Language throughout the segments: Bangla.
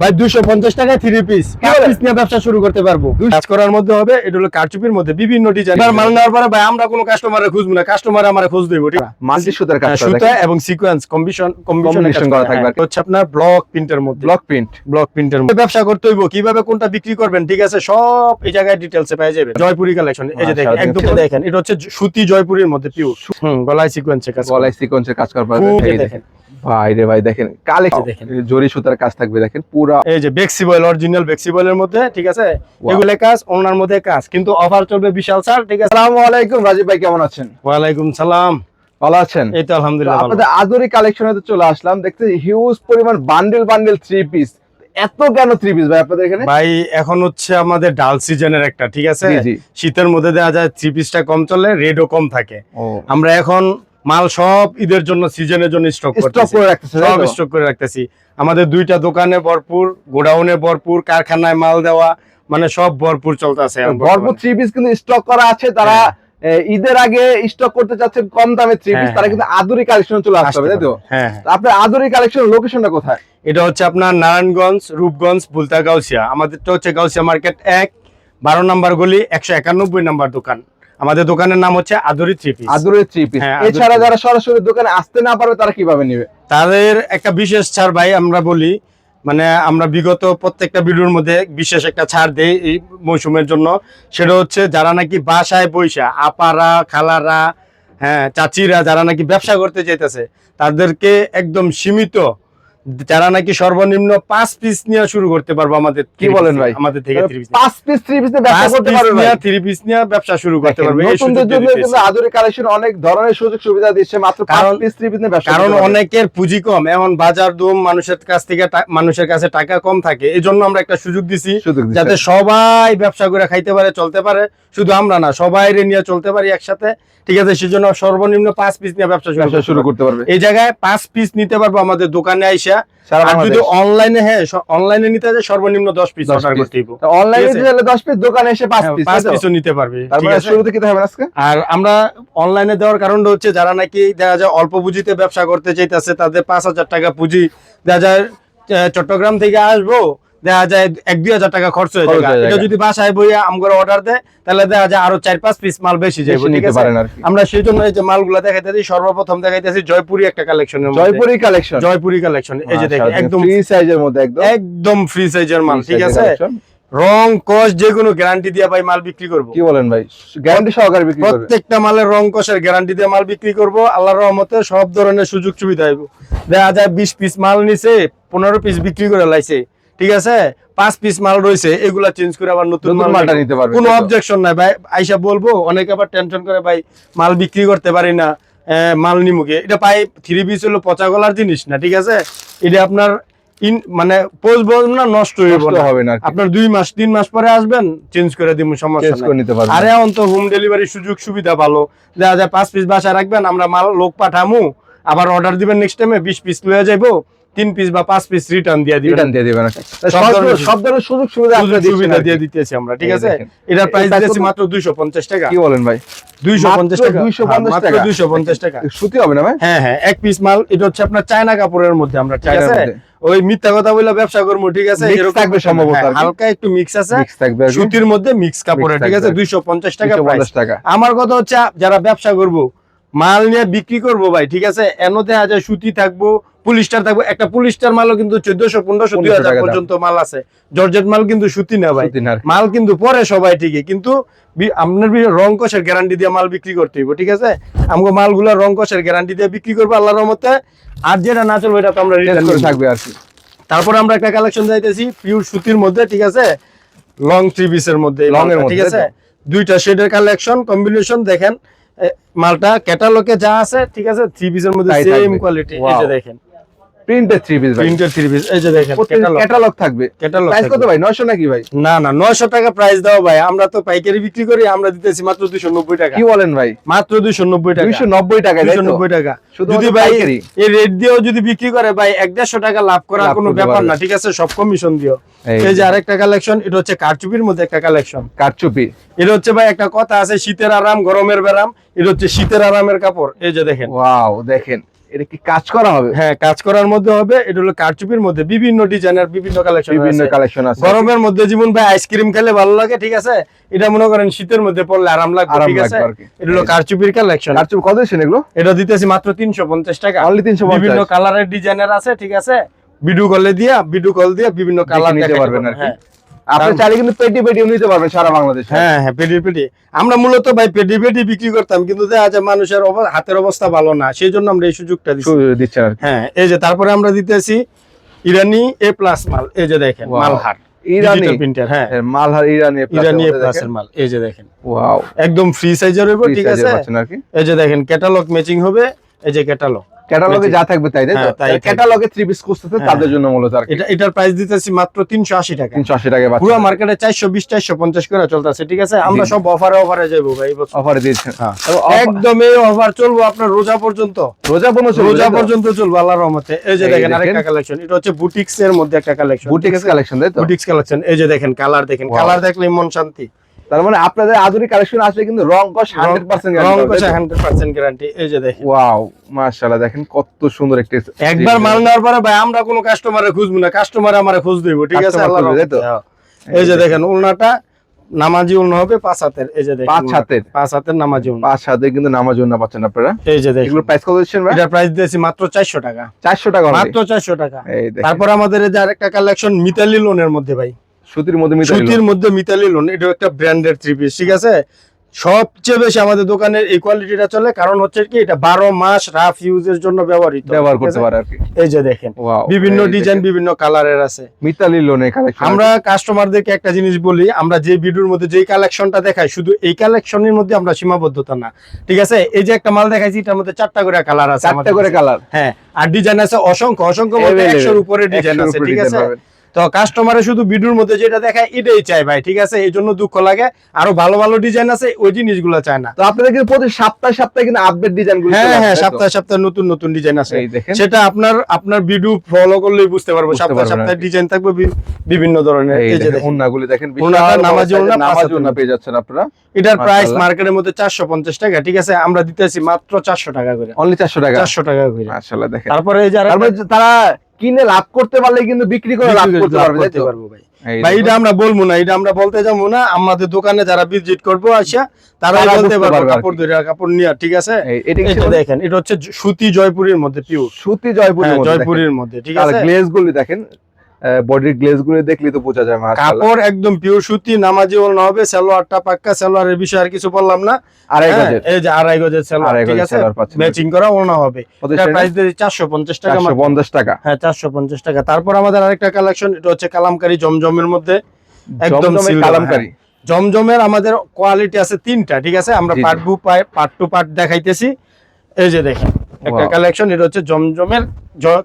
ভাই দুশো পঞ্চাশ টাকায় থ্রি পিস পিস নিয়ে ব্যবসা শুরু করতে পারব। কাজ করার মধ্যে হবে এটা হলো কারচুপির মধ্যে বিভিন্ন ডিজাইন মাল নেওয়ার পরে ভাই আমরা কোনো কাস্টমারে খুঁজবো না। কাস্টমার আমার খোঁজ দেবো মাল্টি সুতার কাজ সুতা এবং সিকোয়েন্স কম্বিশন Combination করা থাকবে। হচ্ছে আপনার ব্লক প্রিন্টের মধ্যে। ব্লক প্রিন্ট ব্লক প্রিন্টের মধ্যে ব্যবসা করতে হইব। কীভাবে কোনটা বিক্রি করবেন ঠিক আছে? সব এই জায়গায় ডিটেলসে পেয়ে যাবে। জয়পুরি কালেকশন এই যে দেখেন একদম দেখেন। এটা হচ্ছে সুতি জয়পুরের মধ্যে পিওর হুম গলায় সিকোয়েন্সের কাজ। গলায় সিকোয়েন্সের কাজ করা খুব পারবেন এই এই দেখেন। দেখেন। ভাই রে ভাই দেখেন। দেখেন। জরি সুতার কাজ থাকবে দেখেন পুরা এই যে বেক্সিবয়েল অরিজিনাল বেক্সিবয়েলের মধ্যে ঠিক আছে. এগুলো কাজ ওনার মধ্যে কাজ কিন্তু অফার চলবে বিশাল স্যার ঠিক আছে? আসসালামু আলাইকুম রাজীব ভাই কেমন আছেন? ওয়ালাইকুম সালাম। ভালো আছেন? এই তো আলহামদুলিল্লাহ। আপনাদের আদরি কালেকশনে তো চলে আসলাম দেখতে হিউজ পরিমাণ বান্ডেল বান্ডেল থ্রি পিস এত কেন থ্রি পিস ভাই আপনাদের এখানে? ভাই এখন হচ্ছে আমাদের ডাল সিজনের একটা ঠিক আছে। শীতের মধ্যে দেখা যায় থ্রি পিসটা কম চলে রেডও কম থাকে। আমরা এখন মাল সব ঈদের জন্য সিজনের জন্য স্টক স্টক করে রাখতেছে সব স্টক করে রাখতেছি। আমাদের দুইটা দোকানে ভরপুর গোডাউনে ভরপুর কারখানায় মাল দেওয়া মানে সব ভরপুর চলতেছে ভরপুর থ্রি পিস কিন্তু স্টক করা আছে তারা ঈদের আগে স্টক করতে চাচ্ছেন কম দামে থ্রি পিস হ্যাঁ, তারা হ্যাঁ। কিন্তু আদুরি কালেকশন চলে আসতে হবে তাই তো? হ্যাঁ হ্যাঁ। আপনার আদুরি কালেকশন লোকেশনটা কোথায়? এটা হচ্ছে আপনার নারায়ণগঞ্জ রূপগঞ্জ বুলতা গাউসিয়া আমাদেরটা হচ্ছে গাউসিয়া মার্কেট এক বারো নাম্বার গলি একশো একানব্বই নাম্বার দোকান। আমাদের দোকানের নাম হচ্ছে Adori three piece Aduri three piece হ্যাঁ, এছাড়া যারা সরাসরি দোকানে আসতে না পারবে তারা কীভাবে নিবে? তাদের একটা বিশেষ ছাড় ভাই আমরা বলি মানে আমরা বিগত প্রত্যেকটা ভিডিওর মধ্যে বিশেষ একটা ছাড় দেই এই মৌসুমের জন্য। সেটা হচ্ছে যারা নাকি বাসায় বৈশা আপারা খালারা হ্যাঁ চাচিরা যারা নাকি ব্যবসা করতে চাইতেছে তাদেরকে একদম সীমিত যারা নাকি সর্বনিম্ন পাঁচ পিস নিয়ে শুরু করতে পারব আমাদের কি বলেন ভাই? আমাদের থেকে পাঁচ পিস থ্রি পিস ব্যবসা করতে পারবে থ্রি পিস নিয়ে ব্যবসা শুরু করতে পারবে নতুনদের জন্য কিন্তু আদুরি কালেকশন অনেক ধরনের সুযোগ সুবিধা দিচ্ছে মাত্র পাঁচ কারণ- পিস থ্রি পিস নিয়ে ব্যবসা কারণ অনেকের পুঁজি কম এমন বাজার দুম মানুষের কাছ থেকে মানুষের কাছে টাকা কম থাকে এই জন্য আমরা একটা সুযোগ দিছি যাতে সবাই ব্যবসা করে খাইতে পারে চলতে পারে শুধু আমরা না সবাই নিয়ে চলতে পারি একসাথে ঠিক আছে সেজন্য সর্বনিম্ন পাঁচ পিস নিয়ে ব্যবসা শুরু করতে পারবে। এই জায়গায় পাঁচ পিস নিতে পারব আমাদের দোকানে আইসা সারা আর যদি অনলাইনে হ্যাঁ অনলাইনে নিতে সর্বনিম্ন দশ পিস অর্ডার করতে হইব। অনলাইনে পিস দোকানে এসে হ্যাঁ, পিস পাঁচ পিসও নিতে পারবে। মানে আছে? শুরুতে কি হবে আজকে? আর আমরা অনলাইনে দেওয়ার কারণটা হচ্ছে যারা নাকি দেখা যায় অল্প পুঁজিতে ব্যবসা করতে চাইতেছে তাদের পাঁচ হাজার টাকা পুঁজি দেখা যায় চট্টগ্রাম থেকে আসব দেখা যায় এক দুই হাজার টাকা খরচ হয়ে যায় এটা যদি বাসায় বইয়া আমগরে অর্ডার দেয় তাহলে দেখা যায় আরও চার পাঁচ পিস মাল বেশি ঠিক আছে? আমরা সেই জন্য এই যে মালগুলা দেখাইতেছি সর্বপ্রথম দেখাইতেছি জয়পুরি একটা কালেকশনের জয়পুরি কালেকশন জয়পুরি কালেকশন এই যে দেখেন একদম ফ্রি সাইজের মধ্যে একদম। একদম ফ্রি সাইজের মাল ঠিক আছে? রং কস যে কোনো গ্যারান্টি দিয়ে ভাই মাল বিক্রি করব। কি বলেন ভাই? গ্যারান্টি সহকারে বিক্রি করবে। প্রত্যেকটা মালের রং কষের গ্যারান্টি দিয়ে মাল বিক্রি করব। আল্লাহর রহমতে সব ধরনের সুযোগ সুবিধা হইব। দেখা যায় বিশ পিস মাল নিছে পনেরো পিস বিক্রি করে লাইছে। ঠিক আছে? পাঁচ পিস মাল রয়েছে এগুলা চেঞ্জ করে আবার নতুন মালটা নিতে- পারবে কোনো অবজেকশন নাই ভাই। আইসা বলব অনেকে আবার টেনশন করে ভাই মাল বিক্রি করতে পারি না মাল নিমুখে এটা পাই থ্রি পিস হলো পচা গলার জিনিস না ঠিক আছে? এটা আপনার ইন মানে পচবো না নষ্ট হবে না আপনার দুই মাস তিন মাস পরে আসবেন চেঞ্জ করে দিব সমস্যা চেঞ্জ করে নিতে পারবে আরে অন্ত হোম ডেলিভারি সুযোগ সুবিধা ভালো। দেখা যায় পাঁচ পিস বাসায় রাখবেন আমরা মাল লোক পাঠামু আবার অর্ডার দিবেন নেক্সট টাইমে বিশ পিস লয়ে যাইবো। তিন পিস বা পাঁচ পিস রিটার্ন দিয়ে দিবেন। রিটার্ন দিয়ে দিবেন সব ধরনের সব ধরনের সুযোগ সুবিধা আপনারা সুবিধা দিয়ে দিতেছি আমরা ঠিক আছে? এটার প্রাইস কত? মাত্র দুইশো পঞ্চাশ টাকা। কি বলেন ভাই? দুইশো মাত্র পঞ্চাশ টাকা। 250 হ্যাঁ, মাত্র টাকা। দুইশো পঞ্চাশ টাকা। সুতি হবে না ভাই? হ্যাঁ হ্যাঁ এক পিস মাল এটা হচ্ছে আপনার চায়না কাপড়ের মধ্যে আমরা ঠিক আছে। ওই মিথ্যা কথা বলে ব্যবসা করব ঠিক আছে? এরকম থাকবে সম্ভবত হ্যাঁ। হালকা একটু মিক্স আছে। সুতির মধ্যে মিক্স কাপড়ের ঠিক আছে? থাকবে। দুইশো পঞ্চাশ টাকা প্রাইস 250 টাকা। আমার কথা হচ্ছে যারা ব্যবসা করব মাল নিয়ে বিক্রি করব ভাই ঠিক আছে? এনতে হাজার সুতি থাকব পুলিশটার থাকব। একটা পুলিশটার মালও কিন্তু চোদ্দশো পনেরোশো দুই হাজার পর্যন্ত মাল আছে। জর্জেট মাল কিন্তু সুতি না ভাই। আর মাল কিন্তু পরে সবাই ঠিকই। কিন্তু আপনার রং কষের গ্যারান্টি দিয়ে মাল বিক্রি করতে হইব ঠিক আছে? আমাকে মালগুলো রং কষের গ্যারান্টি দিয়ে বিক্রি করব আল্লাহর রহমতে। আর যেটা না চলবে এটা তো আমরা রিটার্ন করে থাকবে আর কি। তারপর আমরা একটা কালেকশন যাইতেছি পিওর সুতির মধ্যে ঠিক আছে? লং থ্রি পিসের মধ্যে Long এর ঠিক আছে? দুইটা শেডের কালেকশন কম্বিনেশন দেখেন। মালটা ক্যাটালগে যা আছে ঠিক আছে থ্রি পিসের মধ্যে সেম কোয়ালিটি এই যে দেখেন প্রিন্টেড থ্রি পিস ভাই। প্রিন্টেড থ্রি পিস এই যে দেখেন ক্যাটালগ ক্যাটালগ থাকবে। ক্যাটালগ প্রাইস কত ভাই? 900 নাকি ভাই? না না নয়শো টাকা প্রাইস দাও ভাই। আমরা তো পাইকারি বিক্রি করি আমরা দিতেছি মাত্র দুইশো নব্বই টাকা। কি বলেন ভাই? মাত্র দুইশো নব্বই টাকা। 290 টাকা তাই দুইশো তো নব্বই টাকা। যদি ভাই এই রেট দিয়েও যদি বিক্রি করে ভাই এক দেড়শো টাকা লাভ করার কোনো ব্যাপার না ঠিক আছে? সব কমিশন দিও। এই এই যে আরেকটা কালেকশন এটা হচ্ছে কারচুপির মধ্যে একটা কালেকশন কারচুপি। এটা হচ্ছে ভাই একটা কথা আছে শীতের আরাম গরমের ব্যারাম। এটা হচ্ছে শীতের আরামের কাপড়। এই যে দেখেন। ওয়াও দেখেন। এটা কি কাজ করা হবে? হ্যাঁ কাজ করার মধ্যে হবে। এটা হলো কারচুপির মধ্যে বিভিন্ন ডিজাইনের বিভিন্ন কালেকশন বিভিন্ন কালেকশন আছে। গরমের মধ্যে যেমন ভাই আইসক্রিম খেলে ভালো লাগে ঠিক আছে? এটা মনে করেন শীতের মধ্যে পড়লে আরাম লাগবে ঠিক আছে? এটা হলো কারচুপির কালেকশন কারচুপি কত দিচ্ছেন এগুলো? এটা দিতেছি মাত্র তিনশো পঞ্চাশ টাকা। অনলি তিনশো বিভিন্ন কালারের ডিজাইনের আছে ঠিক আছে? ভিডিও কলে দিয়া ভিডিও কল দিয়ে বিভিন্ন কালার নিতে পারবেন পারবেন আর কি। হ্যাঁ আপনি চাইলে কিন্তু পেটি পেটিও নিতে পারবেন সারা বাংলাদেশে। হ্যাঁ হ্যাঁ পেডি পেডি আমরা মূলত ভাই পেডি পেডি বিক্রি করতাম কিন্তু দেখা যায় মানুষের হাতের অবস্থা ভালো না সেই জন্য আমরা এই সুযোগটা দিচ্ছি হ্যাঁ এই যে তারপরে আমরা দিতেছি ইরানি এ প্লাস মাল এই যে দেখেন. মালহার। ইরানি। প্রিন্টার হ্যাঁ। এর মালহার ইরানি ইরানি মাল এই যে দেখেন। ওয়াও। একদম ফ্রি সাইজের Free ঠিক আছে? এই যে দেখেন ক্যাটালগ ম্যাচিং হবে এই যে ক্যাটালগ ক্যাটালগে যা থাকবে তাই তাই হ্যাঁ। ক্যাটালগে থ্রি পিস খুঁজতেছে হ্যাঁ। তাদের জন্য মূলত আর এটা এটার প্রাইস দিতেছি মাত্র তিনশো আশি টাকা। তিনশো আশি টাকা পুরো মার্কেটে চারশো বিশ চারশো পঞ্চাশ করে চলতেছে ঠিক আছে? আমরা সব অফারে অফারে যাব ভাই। অফারে দিচ্ছেন হ্যাঁ। এবং offer- একদম এই অফার চলবো আপনার রোজা পর্যন্ত। রোজা চলবে, রোজা পর্যন্ত চলবো আল্লাহর রহমতে। এই যে দেখেন। আরেকটা কালেকশন এটা হচ্ছে বুটিক্স এর মধ্যে একটা কালেকশন বুটিক্স কালেকশন তাই তো? বুটিক্স কালেকশন এই যে দেখেন কালার দেখেন কালার দেখলে মন শান্তি। তার মানে আপনাদের আধুনিক কালেকশন আসলে কিন্তু রং কস হান্ড্রেড পার্সেন্ট রং কষা হান্ড্রেড পার্সেন্ট গ্যারান্টি এই যে দেখেন। ওয়াও মাশাআল্লাহ দেখেন কত সুন্দর একটি একবার মাল নেওয়ার পরে ভাই আমরা কোনো কাস্টমারে খুঁজবো না। কাস্টমার আমারে খুঁজ দিব ঠিক আছে? তো? হ্যাঁ। এই যে দেখেন উলনাটা নামাজি উলনা হবে পাঁচ হাতের। এই যে দেখেন পাঁচ। হাতের। পাঁচ হাতের নামাজি উলনা। পাঁচ হাতে কিন্তু নামাজ জন্য পাচ্ছেন আপনারা। এই যে দেখেন। এগুলো প্রাইস কত দিচ্ছেন ভাই? এটার প্রাইস দিয়েছি মাত্র চারশো টাকা। চারশো টাকা মাত্র চারশো টাকা। এই দেখেন। তারপর আমাদের এই যে আরেকটা কালেকশন মিতালি লোনের মধ্যে ভাই। সুতির মধ্যে সুতির মধ্যে মিতালি লোন এটা একটা ব্র্যান্ডের থ্রি পিস ঠিক আছে? সবচেয়ে বেশি আমাদের দোকানের এই কোয়ালিটিটা চলে কারণ হচ্ছে কি এটা বারো মাস রাফ ইউজের জন্য ব্যবহৃত ব্যবহার করতে পারে আর কি। এই যে দেখেন বিভিন্ন ডিজাইন। বিভিন্ন কালারের আছে। মিতালি কালেকশন আমরা কাস্টমারদেরকে একটা জিনিস বলি আমরা যে ভিডিওর মধ্যে যেই কালেকশনটা দেখাই শুধু এই কালেকশনের মধ্যে আমরা সীমাবদ্ধতা না ঠিক আছে? এই যে একটা মাল দেখাইছি এটার মধ্যে চারটা করে কালার আছে চারটা করে কালার হ্যাঁ আর ডিজাইন আছে অসংখ্য অসংখ্য একশোর উপরে ডিজাইন আছে ঠিক আছে? তো কাস্টমারে শুধু ভিডিওর মধ্যে যেটা দেখায় এটাই চাই ভাই ঠিক আছে? এই জন্য দুঃখ লাগে। আরও ভালো ভালো ডিজাইন আছে ওই জিনিসগুলো চায় না। তো আপনাদের কিন্তু প্রতি সপ্তাহে সপ্তাহে কিন্তু আপডেট ডিজাইনগুলো হ্যাঁ হ্যাঁ? সপ্তাহে সপ্তাহে নতুন নতুন ডিজাইন আছে। এই দেখেন। সেটা আপনার আপনার ভিডিও ফলো করলেই বুঝতে পারব। সপ্তাহে সপ্তাহে ডিজাইন থাকবে বিভিন্ন ধরনের। এই যে। ওন্নাগুলি দেখেন। বড় নামাজি ওন্না, নামাজি ওন্না পেয়ে যাচ্ছেন আপনারা। এটার প্রাইস মার্কেটের মধ্যে চারশো পঞ্চাশ টাকা ঠিক আছে? আমরা দিতেছি মাত্র চারশো টাকা করে। অনলি চারশো টাকা? চারশো টাকা করে। মাশাআল্লাহ দেখেন। তারপরে এই যে আরেকটা তারা কিনে লাভ করতে পারলে কিন্তু বিক্রি করে লাভ করতে পারবে ভাই। ভাই এটা আমরা বলব না এটা আমরা বলতে যাব না। আমাদের দোকানে যারা ভিজিট করব আসা তারা বলতে পারব কাপড়। ধরে কাপড় নিয়ে ঠিক আছে? এটা? দেখেন এটা হচ্ছে সুতি জয়পুরের মধ্যে পিওর সুতি জয়পুরের জয়পুরের মধ্যে ঠিক আছে? গ্লেজ গুলি দেখেন। বডির গ্লেজগুলো দেখলে তো বোঝা যায় কাপড় একদম পিওর সুতি নামাজি ওল না হবে সালোয়ারটা পাক্কা সালোয়ারের বিষয়ে আর কিছু বললাম না। আড়াই হ্যাঁ, গজের। এই যে আড়াই গজের সালোয়ার ঠিক আছে? ম্যাচিং করা ওনা হবে। এটা প্রাইস দিয়ে চারশো পঞ্চাশ টাকা 450 টাকা। হ্যাঁ চারশো পঞ্চাশ টাকা। তারপর আমাদের আরেকটা কালেকশন এটা হচ্ছে কালামকারী জমজমের মধ্যে। একদম silver, কালামকারি। জমজমের আমাদের কোয়ালিটি আছে তিনটা ঠিক আছে? আমরা। পার্ট টু পার্ট দেখাইতেছি। এই যে দেখেন একটা কালেকশন এটা হচ্ছে জমজমের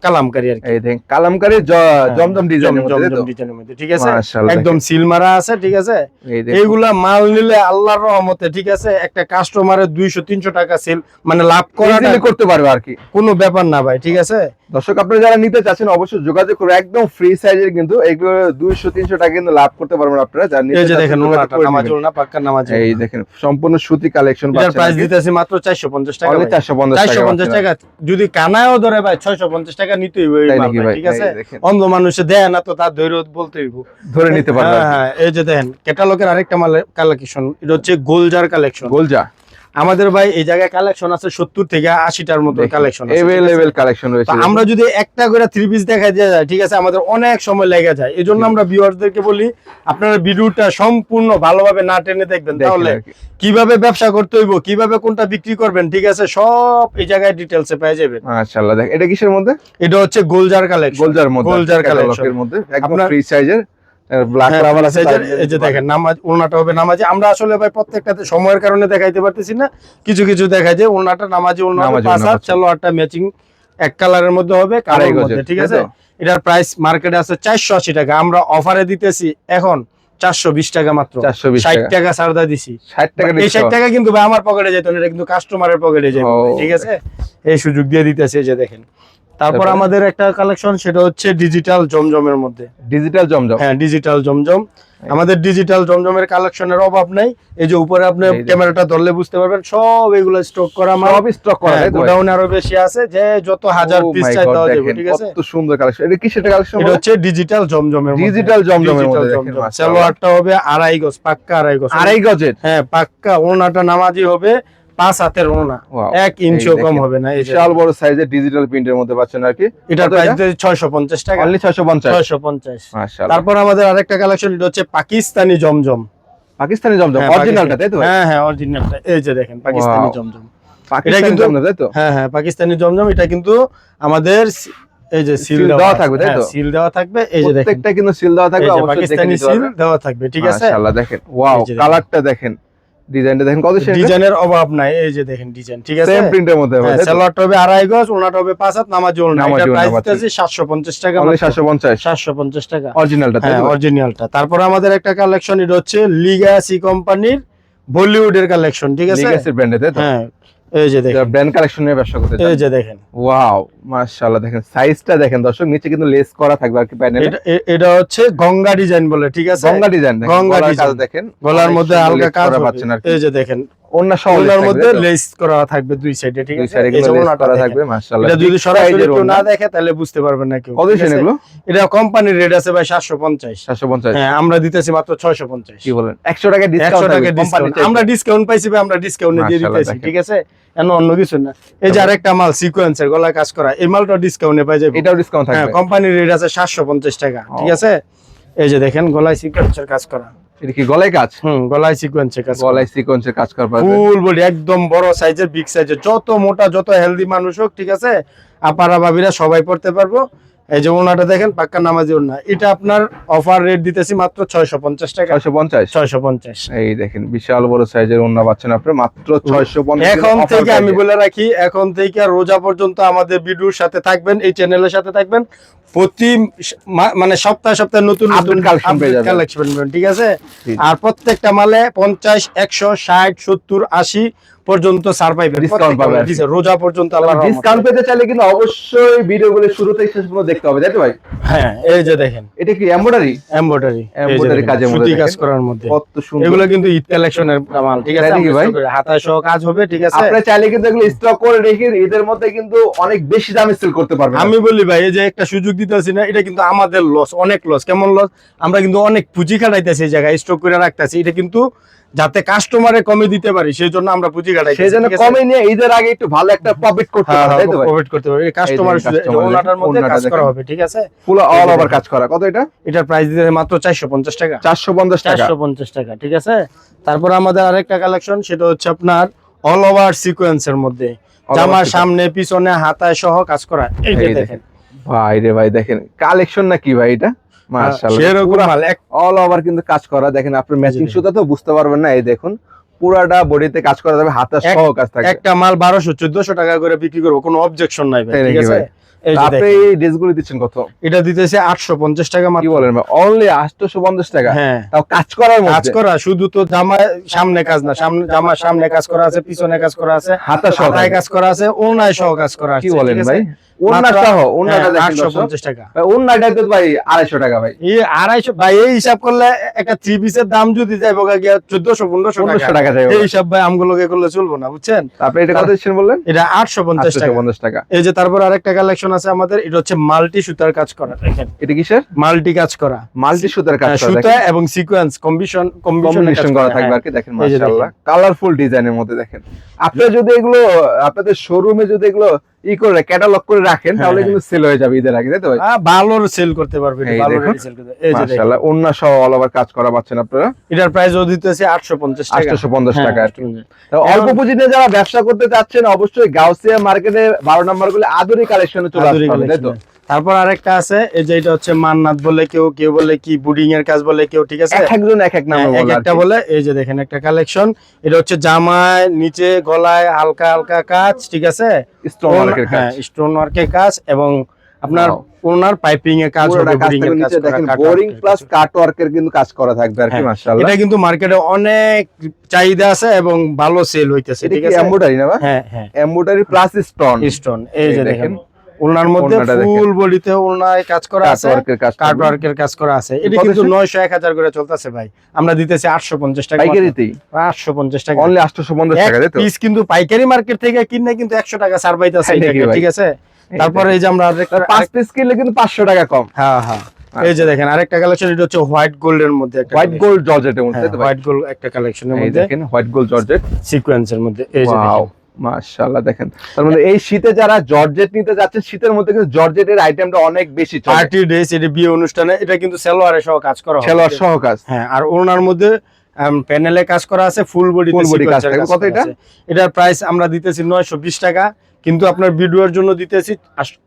কালামকারি আর এই দেখেন কালামকারি জমজম ডিজাইনের মধ্যে জমজম ডিজাইনের মধ্যে ঠিক আছে? একদম সিল মারা আছে ঠিক আছে? এইগুলা মাল নিলে আল্লাহর রহমতে ঠিক আছে? একটা কাস্টমারের দুইশো তিনশো টাকা সেল মানে লাভ করা করতে পারবে আর কি। কোনো ব্যাপার না ভাই ঠিক আছে? দর্শক আপনারা যারা নিতে চাচ্ছেন অবশ্যই যোগাযোগ করে একদম ফ্রি সাইজের কিন্তু এগুলো দুইশো তিনশো টাকা কিন্তু লাভ করতে পারবেন আপনারা। যারা নিতে দেখেন। না পাক্কা নামাজ এই দেখেন সম্পূর্ণ সুতি কালেকশন এটার প্রাইস দিতেছি মাত্র চারশো পঞ্চাশ টাকা অনলি ভাই। চারশো পঞ্চাশ চারশো পঞ্চাশ টাকা যদি কানায়ও ধরে ভাই ছয়শো পঞ্চাশ টাকা নিতেই ভাই? ঠিক আছে? অন্ধ মানুষে দেয় না তো তার ধৈর্য বলতে হইব। ধরে নিতে পারবে হ্যাঁ, হ্যাঁ, এই যে দেখেন ক্যাটালগের আরেকটা মাল কালেকশন এটা হচ্ছে গোলজার কালেকশন গোলজা। আমাদের ভাই এই জায়গায় কালেকশন আছে সত্তর থেকে আশিটার মতো কালেকশন এভেলেবেল কালেকশন রয়েছে। আমরা যদি একটা করে থ্রি পিস দেখা যায় ঠিক আছে? আমাদের অনেক সময় লেগে যায়। এই জন্য আমরা ভিউয়ারদেরকে বলি আপনারা ভিডিওটা সম্পূর্ণ ভালোভাবে না টেনে দেখবেন। তাহলে কীভাবে ব্যবসা করতে হইব কীভাবে কোনটা বিক্রি করবেন ঠিক আছে? সব এই জায়গায় ডিটেলসে পেয়ে যাবেন। মাশাআল্লাহ দেখ এটা কিসের মধ্যে? এটা হচ্ছে গোলজার কালেকশন গোলজার মধ্যে গোলজার ক্যাটালগের কালেকশন মধ্যে একদম ফ্রি সাইজের ব্ল্যাক হ্যাঁ, রাবার আছে এই যে- দেখেন নামাজ ওনাটা হবে নামাজি। আমরা আসলে ভাই প্রত্যেকটাতে সময়ের কারণে দেখাইতে পারতেছি না। কিছু কিছু দেখা যায় ওনাটা নামাজি ওনা পাঁচ হাত চালো আটটা ম্যাচিং এক কালারের মধ্যে হবে আড়াই মধ্যে ঠিক আছে? এটার প্রাইস মার্কেটে আছে চারশো আশি টাকা। আমরা অফারে দিতেছি এখন চারশো বিশ টাকা মাত্র। 420 ষাট টাকা। টাকা ছাড়দা দিছি। 60 টাকা এই ষাট টাকা কিন্তু আমার পকেটে যেত না এটা কিন্তু কাস্টমারের পকেটে ও। ঠিক আছে? এই সুযোগ দিয়ে দিতেছে যে দেখেন। তারপর আমাদের একটা কালেকশন সেটা হচ্ছে ডিজিটাল জমজমের মধ্যে। ডিজিটাল জমজম? হ্যাঁ ডিজিটাল জমজম। আমাদের ডিজিটাল জমজমের কালেকশনের অভাব নাই। এই যে উপরে আপনি ক্যামেরাটা ধরলে বুঝতে পারবেন সব এগুলো স্টক করা মাল। সবই স্টক করা তাই তো আরও বেশি আছে যে যত হাজার Oh পিস চাই দেওয়া যাবে ঠিক আছে? কত সুন্দর কালেকশন এটা কি সেটা কালেকশন এটা হচ্ছে ডিজিটাল জমজমের। ডিজিটাল জমজমের মধ্যে। সালোয়ারটা হবে আড়াই গজ পাক্কা আড়াই গজ। আড়াই গজের? হ্যাঁ পাক্কা ওনাটা নামাজি হবে। পাঁচ হাতের ওনা এক ইঞ্চিও কম হবে না বিশাল বড় সাইজের ডিজিটাল প্রিন্টের মধ্যে পাচ্ছেন আর কি। এটার প্রাইস ছয়শো পঞ্চাশ টাকা। অনলি 650 ছয়শো পঞ্চাশ। তারপর আমাদের আরেকটা কালেকশন এটা হচ্ছে পাকিস্তানি জমজম। পাকিস্তানি জমজম? হ্যাঁ, অরিজিনালটা তাই তো হ্যাঁ হ্যাঁ অরিজিনালটা এই যে দেখেন পাকিস্তানি জমজম। পাকিস্তানি কিন্তু- তাই তো? হ্যাঁ হ্যাঁ পাকিস্তানি জমজম এটা কিন্তু আমাদের এই যে সিল দেওয়া থাকবে, তাই তো? সিল দেওয়া থাকবে এই যে দেখেন। প্রত্যেকটা কিন্তু সিল দেওয়া থাকবে অবশ্যই সিল দেওয়া থাকবে ঠিক আছে? মাশাআল্লাহ দেখেন। ওয়াও কালারটা দেখেন। ডিজাইনটা দেখেন কত ডিজাইনের অভাব নাই এই যে দেখেন ডিজাইন ঠিক আছে? সেম প্রিন্টের মধ্যে হবে সেলোয়ার হবে আড়াই গজ ওনা টবে পাঁচ হাত নামাজ ওনা না এটা প্রাইস সাতশো পঞ্চাশ টাকা মানে 750 সাতশো পঞ্চাশ। টাকা। অরিজিনালটা হ্যাঁ অরিজিনালটা তারপর আমাদের একটা কালেকশন এটা হচ্ছে লিগাসি কোম্পানির বলিউডের কালেকশন ঠিক আছে? লিগাসি ব্র্যান্ডে হ্যাঁ এই যে দেখেন। ব্র্যান্ড কালেকশন নিয়ে ব্যবসা করতে এই যে দেখেন। ওয়াও মাশাআল্লাহ দেখেন সাইজটা দেখেন। দর্শক নিচে কিন্তু লেস করা থাকবে আর কি প্যানেলে এটা এটা হচ্ছে গঙ্গা ডিজাইন বলে ঠিক আছে? গঙ্গা ডিজাইন দেখেন গঙ্গা ডিজাইন দেখেন। গলার মধ্যে হালকা কাজ পাচ্ছেন আর এই যে দেখেন অন্য সহ মধ্যে লেস করা থাকবে দুই সাইডে ঠিক আছে? এই যে দেখেন। থাকবে মাশাআল্লাহ। এটা যদি সরাসরি কেউ না দেখে তাহলে বুঝতে পারবে না কেউ। কত এগুলো? এটা কোম্পানির রেট আছে ভাই সাতশো পঞ্চাশ। 750 হ্যাঁ আমরা দিতেছি মাত্র ছয়শো পঞ্চাশ। কি বলেন? 100 টাকা ডিসকাউন্ট টাকা ডিসকাউন্ট আমরা ডিসকাউন্ট পাইছি ভাই, আমরা ডিসকাউন্টে দিয়ে দিতেছি ঠিক আছে? এন অন্য কিছু না। এই যে আরেকটা মাল সিকোয়েন্সের গলায় কাজ করা এই মালটা ডিসকাউন্টে পাই যাবে। এটাও ডিসকাউন্ট হ্যাঁ কোম্পানির রেট আছে সাতশো পঞ্চাশ টাকা ঠিক আছে? এই যে দেখেন গলায় সিকোয়েন্সের কাজ করা। এটা কি গলায় কাজ? হুম গলায় সিকোয়েন্সের কাজ গলায় সিকোয়েন্সের কাজ করবে পাবে ফুল বডি একদম বড় সাইজের বিগ সাইজের যত মোটা যত হেলদি মানুষ হোক ঠিক আছে? আপারা বাবিরা সবাই পড়তে পারব। এই যে ওনাটা দেখেন পাক্কা নামাজি ওনা এটা আপনার অফার রেট দিতেছি মাত্র ছয়শো পঞ্চাশ টাকা। 650 ছয়শো পঞ্চাশ। এই দেখেন বিশাল বড় সাইজের ওন্না পাচ্ছেন আপনি মাত্র 650 এখন থেকে আমি বলে রাখি এখন থেকে রোজা পর্যন্ত আমাদের ভিডিওর সাথে থাকবেন এই চ্যানেলের সাথে থাকবেন। প্রতি মানে সপ্তাহে সপ্তাহে নতুন নতুন collection পেয়ে যাবেন। কালেকশন ঠিক আছে? আর প্রত্যেকটা মালে পঞ্চাশ একশো ষাট সত্তর আশি পর্যন্ত সার Discount প্রত্যেকটা পাবে রোজা পর্যন্ত রহমতে। ডিসকাউন্ট পেতে চাইলে কিন্তু অবশ্যই ভিডিওগুলো শুরু থেকে শেষ পর্যন্ত দেখতে হবে তাই তো ভাই? হ্যাঁ এই যে দেখেন। এটা কি এমব্রয়ডারি এমব্রয়ডারি Embroidery কাজের মধ্যে সুতি কাজ করার মধ্যে। কত সুন্দর। এগুলো কিন্তু ঈদ কালেকশনের মাল ঠিক আছে? ভাই? হাতায় সহ কাজ হবে ঠিক আছে? আপনারা চাইলে কিন্তু এগুলো স্টক করে রেখে এদের মধ্যে কিন্তু অনেক বেশি দামে সেল করতে পারবেন। আমি বলি ভাই এই যে একটা সুযোগ দিতেছি না এটা কিন্তু আমাদের লস অনেক লস কেমন লস আমরা কিন্তু অনেক পুঁজি খাটাইতেছি এই জায়গায় স্টক করে রাখতেছি। এটা কিন্তু যাতে কাস্টমারে কমে দিতে পারি সেই জন্য আমরা পুঁজি খাটাইতেছি সেই জন্য কমে নিয়ে ঈদের আগে একটু ভালো একটা প্রফিট করতে হ্যাঁ, তো প্রফিট করতে পারি। কাস্টমার ওনাটার মধ্যে কাজ করা হবে ঠিক আছে? ফুল অল ওভার কাজ করা। কত এটা? এটার প্রাইস দিতে মাত্র চারশো পঞ্চাশ টাকা। 450 টাকা। চারশো পঞ্চাশ টাকা ঠিক আছে? তারপর আমাদের আরেকটা কালেকশন সেটা হচ্ছে আপনার অল ওভার সিকোয়েন্সের মধ্যে। জামার সামনে পিছনে হাতায় সহ কাজ করা। এই যে দেখেন। ভাই রে ভাই দেখেন। কালেকশন না কি ভাই এটা? অল ওভার কিন্তু কাজ করা। দেখেন আপনি ম্যাচিং সুতা তো বুঝতে পারবেন না এই দেখুন পুরাটা বডিতে কাজ করা যাবে হাতে সহ কাজ থাকবে। একটা মাল বারোশো চোদ্দশো টাকা করে বিক্রি করব কোনো অবজেকশন নাই ঠিক আছে? ভাই? এই যে আপনি এই ড্রেসগুলো দিচ্ছেন কত? এটা দিতেছে আটশো পঞ্চাশ টাকা কি বলেন অনলি 850 টাকা? হ্যাঁ। তাও কাজ করার কাজ করা শুধু তো জামায় সামনে কাজ না সামনে জামার সামনে কাজ করা আছে পিছনে কাজ করা আছে হাতা সহ কাজ। করা আছে ওনায় সহ কাজ করা আছে কি বলেন ভাই? ওন্না মাত্র- সহ ওন্নাটা হ্যাঁ, দেখেন আটশো দর্শক। পঞ্চাশ টাকা। ভাই ওন্নাটা তো ভাই 250 টাকা ভাই। এই আড়াইশো ভাই এই হিসাব করলে একটা থ্রি পিসের দাম যদি চোদ্দশো পনেরোশো 1500 টাকা টাকা যাবে এই হিসাব ভাই আমগুলোকে করলে চলবো না বুঝছেন? তারপরে এটা কত বললেন? এটা আটশো পঞ্চাশ টাকা। 850 টাকা। এই যে তারপর আরেকটা কালেকশন আছে আমাদের এটা হচ্ছে মাল্টি সুতার কাজ করা এটা কিসের? মাল্টি কাজ করা। মাল্টি সুতার কাজ হ্যাঁ, সুতা এবং সিকোয়েন্স কম্বিশন কম্বিনেশন করা থাকবে আর কি দেখেন। মাশাআল্লাহ। কালারফুল ডিজাইনের মধ্যে দেখেন। আপনি যদি এগুলো আপনাদের শোরুমে যদি এগুলো ই করে ক্যাটালগ করে রাখেন তাহলে হ্যাঁ, কিন্তু সেল হয়ে যাবে ঈদের আগে তাই তো ভালো সেল করতে পারবেন ভালো সেল করতে এই যে মাশাআল্লাহ অন্য সহ অল ওভার কাজ করা পাচ্ছেন আপনারা। এটার প্রাইস ও দিতেছে আটশো পঞ্চাশ টাকা। 850 হ্যাঁ, টাকা। 850 অল্প পুঁজি নিয়ে যারা ব্যবসা করতে চাচ্ছেন অবশ্যই গাউসিয়া মার্কেটে বারো নম্বরগুলো আদুরি কালেকশনে চলে আদুরি তাই তো। তারপর আরেকটা আছে এই যে এটা হচ্ছে মান্নাত বলে কেউ কেউ বলে কি বুডিং এর কাজ বলে কেউ ঠিক আছে? একজন এক এক নামে হ্যাঁ, এক একটা বলে এই যে দেখেন একটা কালেকশন এটা হচ্ছে জামায় নিচে গলায় হালকা হালকা কাজ ঠিক আছে? স্টোন ওয়ার্কের কাজ। হ্যাঁ স্টোন ওয়ার্কের কাজ এবং আপনার. ওনার পাইপিং এর কাজ হবে কাজ বোরিং এর কাজ দেখেন বোরিং প্লাস কাজ। কাট ওয়ার্কের কিন্তু কাজ করা থাকবে আর কি হ্যাঁ, মাশাআল্লাহ। এটা কিন্তু মার্কেটে অনেক চাহিদা আছে এবং ভালো সেল হইতেছে ঠিক আছে? এমব্রয়ডারি না হ্যাঁ হ্যাঁ। এমব্রয়ডারি প্লাস স্টোন স্টোন এই যে দেখেন। ওনার মধ্যে ফুল বডিতে ওনায় কাজ করা আছে ওয়ার্কের কাজ করা আছে। এটা কিন্তু আছে? নয়শো এক হাজার করে চলতেছে ভাই। আমরা দিতেছি আটশো পঞ্চাশ টাকা পাইকারিতেই? আটশো পঞ্চাশ টাকা। অনলি আটশো পঞ্চাশ টাকা তাই তো? পিস কিন্তু পাইকারি মার্কেট থেকে কিনলে কিন্তু একশো টাকা সার পাইতেছে? ঠিক আছে? তারপরে এই যে আমরা পাঁচ পিস কিনলে কিন্তু পাঁচশো টাকা কম। হ্যাঁ হ্যাঁ। এই যে দেখেন আরেকটা কালেকশন এটা হচ্ছে হোয়াইট গোল্ডের মধ্যে একটা হোয়াইট গোল্ড জর্জেটের মধ্যে তো হোয়াইট গোল্ড একটা কালেকশনের এই মধ্যে দেখেন হোয়াইট গোল্ড জর্জেট। সিকোয়েন্সের মধ্যে। এই যে দেখেন মাশাআল্লাহ দেখেন। তার মানে এই শীতে যারা জর্জেট নিতে যাচ্ছে শীতের মধ্যে কিন্তু জর্জেটের আইটেমটা অনেক বেশি পার্টি ড্রেস এটা বিয়ে অনুষ্ঠানে এটা কিন্তু সেলোয়ারে সহ কাজ করা হবে। সেলোয়ার সহ কাজ। হ্যাঁ আর ওনার মধ্যে প্যানেলে কাজ করা আছে ফুল বডি Full body কাজ। কত এটা? এটার প্রাইস আমরা দিতেছি নয়শো বিশ টাকা কিন্তু আপনার ভিডিওর জন্য দিতেছি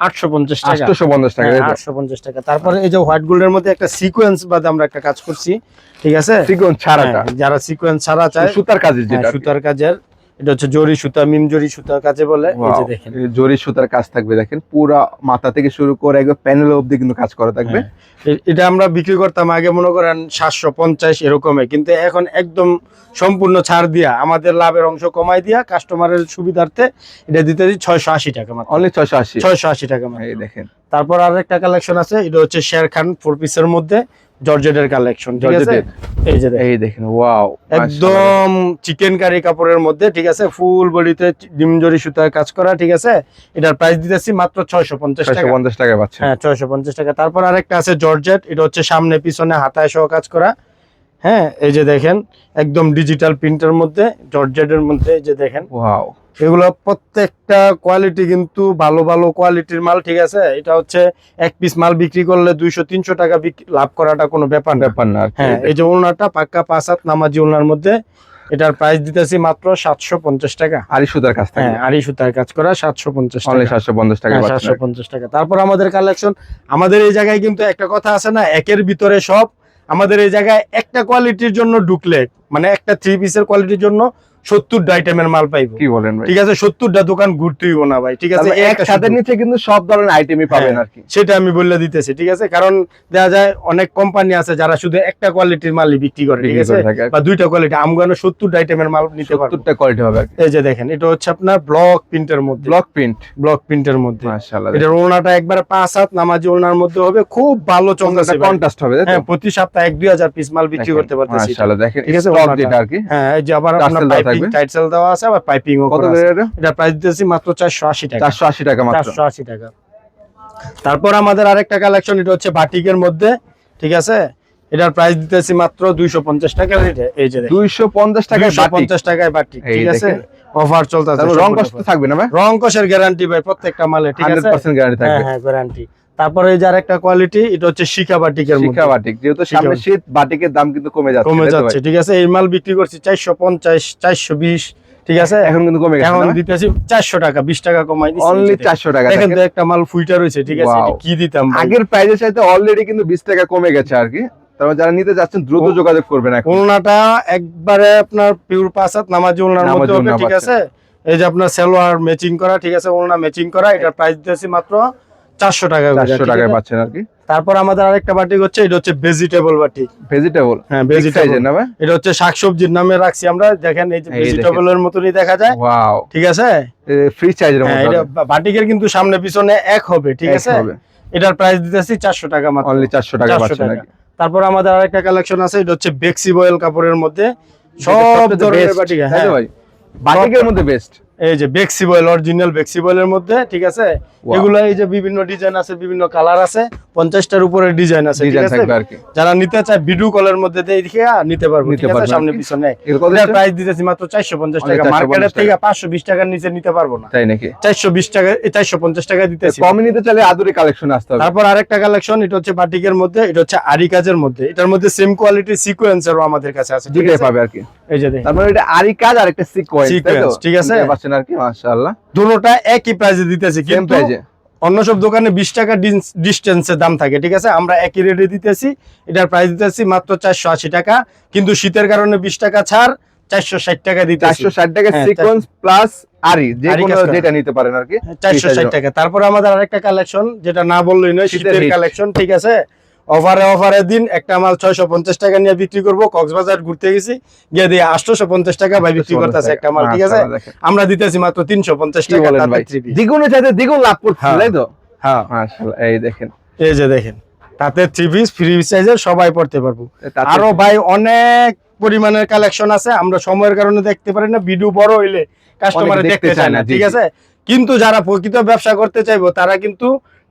আটশো পঞ্চাশ টাকা। আটশোশো পঞ্চাশ টাকা তাই তো? আটশো পঞ্চাশ টাকা। তারপরে এই যে হোয়াইট গোল্ডের মধ্যে একটা সিকোয়েন্স বাদে আমরা একটা কাজ করছি ঠিক আছে? সিকোয়েন্স ছাড়াটা। হ্যাঁ, যারা সিকোয়েন্স ছাড়া চায় সুতার কাজের হ্যাঁ, যেটা সুতার কাজের এটা হচ্ছে জরি সুতা মিম জরি সুতার কাজে বলে। এই যে দেখেন। জরি সুতার কাজ থাকবে দেখেন পুরা মাথা থেকে শুরু করে একবার প্যানেল অবধি কিন্তু কাজ করা থাকবে। হ্যাঁ। এটা আমরা বিক্রি করতাম আগে মনে করেন সাতশো পঞ্চাশ এরকমে কিন্তু এখন একদম সম্পূর্ণ ছাড় দিয়া আমাদের লাভের অংশ কমাই দিয়া কাস্টমারের সুবিধার্থে এটা দিতে দিই ছয়শো আশি টাকা মাত্র। অনলি ছয়শো আশি? ছয়শো আশি টাকা মাত্র। দেখেন। তারপর আর একটা কালেকশন আছে এটা হচ্ছে শের খান ফোর পিসের মধ্যে। জর্জেটের কালেকশন ঠিক আছে? জর্জেটের। এই যে এই দেখেন ওয়াও একদম চিকেন কারি কাপড়ের মধ্যে ঠিক আছে? ফুল বডিতে ডিমজরি সুতার কাজ করা ঠিক আছে? এটার প্রাইস দিতেছি মাত্র ছয়শো পঞ্চাশ ছয়শো টাকা পঞ্চাশ টাকা পাচ্ছেন হ্যাঁ ছয়শো পঞ্চাশ টাকা। তারপর আরেকটা আছে জর্জেট এটা হচ্ছে সামনে পিছনে হাতায় সহ কাজ করা। হ্যাঁ এই যে দেখেন একদম ডিজিটাল প্রিন্টের মধ্যে জর্জেটের মধ্যে এই যে দেখেন। ওয়াও এগুলো প্রত্যেকটা কোয়ালিটি কিন্তু ভালো ভালো কোয়ালিটির মাল ঠিক আছে? এটা হচ্ছে এক পিস মাল বিক্রি করলে দুইশো তিনশো টাকা লাভ করাটা কোনো ব্যাপার ব্যাপার না হ্যাঁ এই যে ওনাটা পাক্কা পাঁচ হাত নামাজি ওনার মধ্যে এটার প্রাইস দিতেছি মাত্র সাতশো পঞ্চাশ টাকা। আড়ি সুতার কাজ হ্যাঁ আড়ি সুতার কাজ করা সাতশো পঞ্চাশ টাকা। সাতশো পঞ্চাশ টাকা হ্যাঁ, সাতশো পঞ্চাশ টাকা। তারপর আমাদের কালেকশন আমাদের এই জায়গায় কিন্তু একটা কথা আছে না একের ভিতরে সব আমাদের এই জায়গায় একটা কোয়ালিটির জন্য ঢুকলে মানে একটা থ্রি পিসের কোয়ালিটির জন্য সত্তরটা আইটেমের মাল পাইবো। কি বলেন ঠিক আছে সত্তরটা দোকান ঘুরতে হইব না ভাই ঠিক আছে? তারপরে এক ছাদের নিচে কিন্তু সব ধরনের আইটেমই পাবেন হ্যাঁ, আর কি সেটা আমি বলে দিতেছি ঠিক আছে? কারণ দেখা যায় অনেক কোম্পানি আছে যারা শুধু একটা কোয়ালিটির মালই বিক্রি করে ঠিক আছে। বা দুইটা কোয়ালিটি আমগানো সত্তরটা আইটেমের মাল নিতে পারব। সত্তরটা কোয়ালিটি হবে এই যে দেখেন এটা হচ্ছে আপনার ব্লক প্রিন্টের মধ্যে। ব্লক প্রিন্ট ব্লক প্রিন্টের মধ্যে। মাশাআল্লাহ ওনাটা একবারে পাঁচ হাত নামাজি ওনার মধ্যে হবে খুব ভালো ভাই। কন্ট্রাস্ট হবে হ্যাঁ প্রতি সপ্তাহে এক দুই হাজার পিস মাল বিক্রি করতে পারতেছি মাশাআল্লাহ দেখেন ঠিক আছে। আর কি হ্যাঁ এই যে আবার আপনার থাকবে। টাইটসেল দেওয়া আছে আবার পাইপিং ও কত আছে। এটা? এটা প্রাইস দিতেছি মাত্র চারশো আশি টাকা। চারশো আশি টাকা মাত্র। চারশো আশি টাকা। তারপর আমাদের আরেকটা কালেকশন এটা হচ্ছে বাটিকের মধ্যে ঠিক আছে? এটার প্রাইস দিতেছি মাত্র দুইশো পঞ্চাশ টাকা রেটে এই যে দুইশো পঞ্চাশ টাকা দুইশো পঞ্চাশ টাকায় বাটি ঠিক আছে। অফার চলতেছে রং কষ্ট থাকবে না ভাই? রং কষের গ্যারান্টি ভাই প্রত্যেকটা মালে ঠিক আছে? পার্সেন্ট গ্যারান্টি থাকবে। হ্যাঁ গ্যারান্টি তারপরে এই যে আরেকটা কোয়ালিটি এটা হচ্ছে শিখা বাটিকের মধ্যে। শিক্ষা বাটিক যেহেতু সামনে শীত বাটিকের দাম কিন্তু কমে যাচ্ছে কমে যাচ্ছে ঠিক আছে? এই মাল বিক্রি করছি চারশো পঞ্চাশ চারশো বিশ ঠিক আছে? এখন কিন্তু কমে গেছে এখন দিতেছি চারশো টাকা বিশ টাকা কমাই দিচ্ছি অনলি এই যে দেখেন। চারশো টাকা দেখেন। তো একটা মাল ফুইটা রয়েছে ঠিক আছে? এটা কি দিতাম আগের প্রাইজের চাইতে অলরেডি কিন্তু বিশ টাকা কমে গেছে আর কি। তারপর যারা নিতে যাচ্ছেন দ্রুত যোগাযোগ করবেন এখন। ওলনাটা একবারে আপনার পিওর পাঁচাত নামাজি ওলনার মধ্যে হবে ঠিক আছে? এই যে আপনার সালোয়ার ম্যাচিং করা ঠিক আছে? ওলনা ম্যাচিং করা এটার প্রাইস দিতেছি মাত্র চারশো টাকা চারশো টাকায় পাচ্ছেন আর কি। তারপর আমাদের আরেকটা বাটিক হচ্ছে এটা হচ্ছে ভেজিটেবল বাটিক ভেজিটেবল হ্যাঁ ভেজিটেবল না এটা হচ্ছে শাকসবজির নামে রাখছি আমরা দেখেন এই যে। ভেজিটেবলের মতনই দেখা যায়। ওয়াও ঠিক আছে? ফ্রি চার্জের হ্যাঁ মধ্যে এটা বাটিকের কিন্তু সামনে পিছনে এক হবে ঠিক আছে? এটার প্রাইস দিতেছি চারশো টাকা মাত্র। অনলি চারশো টাকা পাচ্ছেন তারপর আমাদের আরেকটা কালেকশন আছে এটা হচ্ছে বেক্সি বয়েল কাপড়ের মধ্যে। সব ধরনের বাটিক হ্যাঁ। ভাই? বাটিকের মধ্যে বেস্ট এই যে বেক্সি বয়েল অরিজিনাল বেক্সি বয়েলের মধ্যে ঠিক আছে? এগুলো এই যে বিভিন্ন ডিজাইন আছে বিভিন্ন কালার আছে পঞ্চাশটার উপরে ডিজাইন আছে ঠিক যারা নিতে চায় ভিডিও কলের মধ্যে দেখে নিতে পারব নিতে সামনে পিছনে? প্রাইস দিতেছি মাত্র চারশো পঞ্চাশ টাকা। মার্কেটের থেকে পাঁচশো বিশ টাকার নিচে নিতে পারব না। তাই নাকি? চারশো বিশ টাকা চারশো পঞ্চাশ টাকা দিতেছি। কমে নিতে চাইলে আদুরি কালেকশন আসতে হবে। তারপর আরেকটা কালেকশন এটা হচ্ছে বাটিকের মধ্যে এটা হচ্ছে আরি কাজের মধ্যে। এটার মধ্যে সেম কোয়ালিটি সিকোয়েন্সারও আমাদের কাছে আছে ঠিক আছে? পাবে আর কি। এই যে তারপরে এটা আরি কাজ আর একটা সিকোয়েন্স ঠিক আছে? পারছেন আর কি মাশাআল্লাহ। দুটোটা একই প্রাইসে দিতেছি কিন্তু প্রাইজে অন্য সব দোকানে বিশ টাকা ডিস্টেন্সের দাম থাকে ঠিক আছে? আমরা একই রেটে দিতেছি এটার প্রাইস দিতেছি মাত্র চারশো আশি টাকা কিন্তু শীতের কারণে বিশ টাকা ছাড় চারশো ষাট টাকা দিতেছি। চারশো ষাট টাকা হ্যাঁ, সিকোয়েন্স প্লাস আরি যে কোনো যেটা নিতে পারেন আর কি চারশো ষাট টাকা। তারপর আমাদের আরেকটা কালেকশন যেটা না বললেই নয় শীতের কালেকশন ঠিক আছে? অফারে অফারে দিন একটা মাল ছয়শো পঞ্চাশ টাকা নিয়ে বিক্রি করব। কক্সবাজার ঘুরতে গেছি গিয়ে দিয়ে আটশোশো পঞ্চাশ টাকা ভাই বিক্রি করতেছে একটা মাল ঠিক আছে? আমরা দিতেছি মাত্র তিনশো পঞ্চাশ টাকা। দ্বিগুণের চাইতে দ্বিগুণ লাভ করছে হ্যাঁ। তাই তো? হ্যাঁ। এই দেখেন। এই যে দেখেন তাতে থ্রি পিস ফ্রি সাইজের সবাই পড়তে পারব। আরও ভাই অনেক পরিমাণের কালেকশন আছে আমরা সময়ের কারণে দেখতে পারি না ভিডিও বড় হইলে কাস্টমার দেখতে চায় না ঠিক আছে? কিন্তু যারা প্রকৃত ব্যবসা করতে চাইব তারা কিন্তু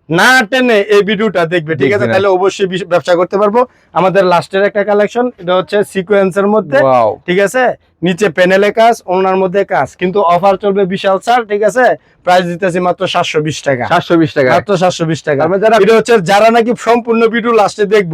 না টেনে এই ভিডিওটা দেখবে ঠিক আছে? তাহলে অবশ্যই ব্যবসা করতে পারব। আমাদের লাস্টের একটা কালেকশন এটা হচ্ছে সিকোয়েন্সের মধ্যে ঠিক আছে? নিচে প্যানেলে কাজ ওনার মধ্যে কাজ। কিন্তু অফার চলবে বিশাল ছাড় ঠিক আছে? প্রাইস দিতেছি মাত্র সাতশো বিশ টাকা। 720 টাকা। মাত্র সাতশো বিশ টাকা। মানে যারা এটা হচ্ছে যারা নাকি সম্পূর্ণ ভিডিও লাস্টে দেখব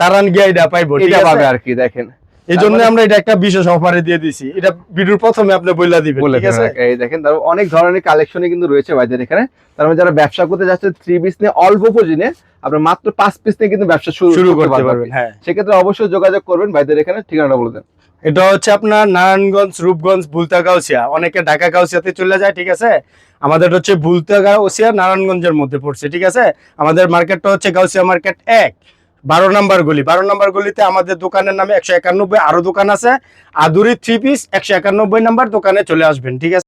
তারা গিয়ে এটা পাইবো এটা পাবে আর কি দেখেন। এই জন্য আমরা এটা একটা বিশেষ অফারে দিয়ে দিছি। এটা ভিডিওর প্রথমে আপনি বইলা দিবেন ঠিক আছে? এই দেখেন তার অনেক ধরনের কালেকশনই কিন্তু রয়েছে ভাইদের এখানে। তার মানে যারা ব্যবসা করতে যাচ্ছে থ্রি পিস নিয়ে অল্প পুঁজি নিয়ে আপনার মাত্র পাঁচ পিস নিয়ে কিন্তু ব্যবসা শুরু শুরু করতে পারবেন। হ্যাঁ। সেক্ষেত্রে অবশ্যই যোগাযোগ করবেন ভাইদের এখানে ঠিকানাটা বলে দেন। এটা হচ্ছে আপনার নারায়ণগঞ্জ রূপগঞ্জ বুলতা গাউসিয়া। অনেকে ঢাকা গাউসিয়াতে চলে যায় ঠিক আছে? আমাদের হচ্ছে বুলতা গাউসিয়া নারায়ণগঞ্জের মধ্যে পড়ছে ঠিক আছে? আমাদের মার্কেটটা হচ্ছে গাউসিয়া মার্কেট এক। বারো নাম্বার গলি। বারো নাম্বার গলিতে আমাদের দোকানের নামে একশো একানব্বই আরও দোকান আছে। আদুরি থ্রি পিস একশো একানব্বই নাম্বার দোকানে চলে আসবেন, ঠিক আছে?